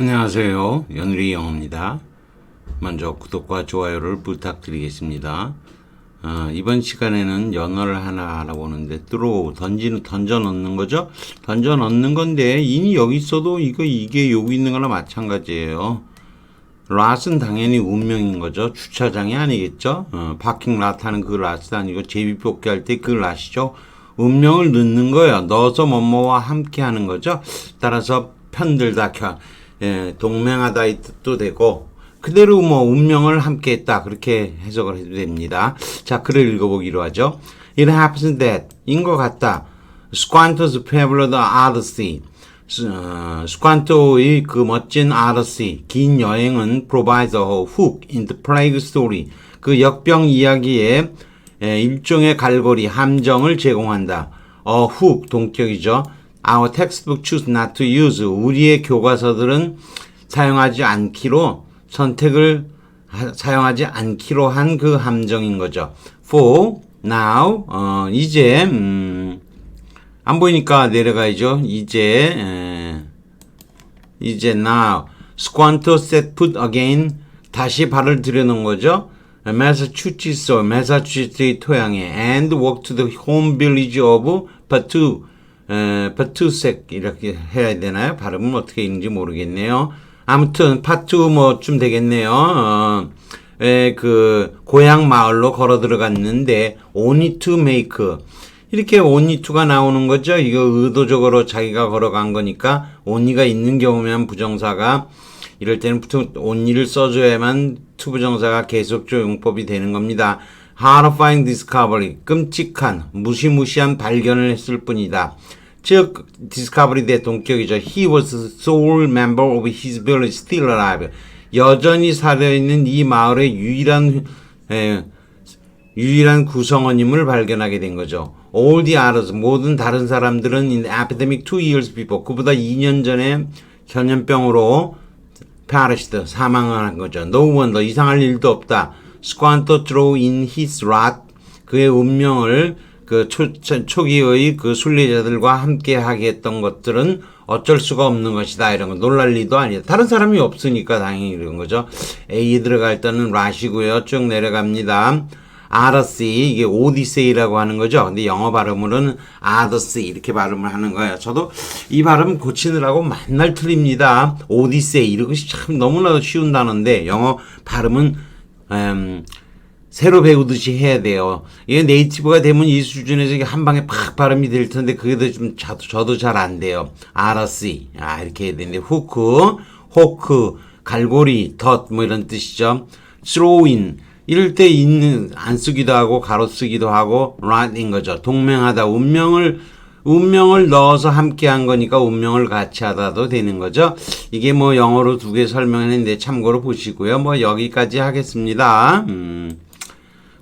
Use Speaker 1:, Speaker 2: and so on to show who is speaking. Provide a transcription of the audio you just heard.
Speaker 1: 안녕하세요. 연우리 영어입니다. 먼저 구독과 좋아요를 부탁드리겠습니다. 어, 이번 시간에는 연어를 하나 알아보는데 뚫어 던지는 던져 넣는 거죠? 던져 넣는 건데 인이 여기 있어도 이거 이게 여기 있는 거나 마찬가지예요. 랏은 당연히 운명인 거죠. 주차장이 아니겠죠. 어, 파킹 랏 하는 그 랏이 아니고 제비뽑기 할 때그 랏이죠. 운명을 넣는 거예요. 넣어서 뭐뭐와 함께 하는 거죠. 따라서 편들다, 겨, 예, 동맹하다 이 뜻도 되고 그대로 뭐 운명을 함께 했다 그렇게 해석을 해도 됩니다. 자, 글을 읽어보기로 하죠. It happens that 인것 같다. Squanto's traveled Odyssey. 어, 스관토의 그 멋진 아르시 긴 여행은 provides a hook in the plague story 그 역병 이야기에 에, 일종의 갈고리 함정을 제공한다. 어 hook 동격이죠. Our textbook choose not to use 우리의 교과서들은 사용하지 않기로 선택을 하- 사용하지 않기로 한 그 함정인 거죠. For now 어, 이제 음, 안 보이니까 내려가야죠. 이제 에, 이제 now squanto set foot again 다시 발을 들여놓은 거죠. 매사추치스, 매사추치스의 토양에 and walk to the home village of Patu, 에, Patu색 이렇게 해야 되나요? 발음은 어떻게 읽는지 모르겠네요. 아무튼 파투 뭐쯤 되겠네요. 어, 에, 그 고향 마을로 걸어 들어갔는데 only to make 이렇게 only to가 나오는 거죠. 이거 의도적으로 자기가 걸어간 거니까 only가 있는 경우면 부정사가 이럴 때는 보통 only를 써줘야만 to 부정사가 계속적 용법이 되는 겁니다. horrifying discovery 끔찍한 무시무시한 발견을 했을 뿐이다. 즉 discovery 대 동격이죠. He was the sole member of his village still alive. 여전히 살아있는 이 마을의 유일한 에, 유일한 구성원임을 발견하게 된 거죠. All the others, 모든 다른 사람들은 in the epidemic two years before, 그보다 2년 전에 전염병으로 perished, 사망을 한 거죠. No wonder, 이상할 일도 없다. Squanto threw in his lot, 그의 운명을 그 초, 초- 초기의 그 순례자들과 함께 하게 했던 것들은 어쩔 수가 없는 것이다. 이런 거 놀랄 리도 아니다. 다른 사람이 없으니까 당연히 이런 거죠. A에 들어갈 때는 라시고요. 쭉 내려갑니다. 아더시 이게 오디세이라고 하는 거죠. 근데 영어 발음으로는 아더시 이렇게 발음을 하는 거예요. 저도 이 발음 고치느라고 맨날 틀립니다. 오디세이 이런 것이 참 너무나도 쉬운 단어인데 영어 발음은 음, 새로 배우듯이 해야 돼요. 이게 네이티브가 되면 이 수준에서 한 방에 팍 발음이 될 텐데 그게 좀 저도, 잘 안 돼요. 아더시 아 이렇게 해야 되는데 후크, 호크, 갈고리, 덧뭐 이런 뜻이죠. 스로인 이럴 때 있는 안 쓰기도 하고 가로 쓰기도 하고 right인 거죠. 동맹하다 운명을 운명을 넣어서 함께 한 거니까 운명을 같이 하다도 되는 거죠. 이게 뭐 영어로 두 개 설명했는데 참고로 보시고요. 뭐 여기까지 하겠습니다. 음,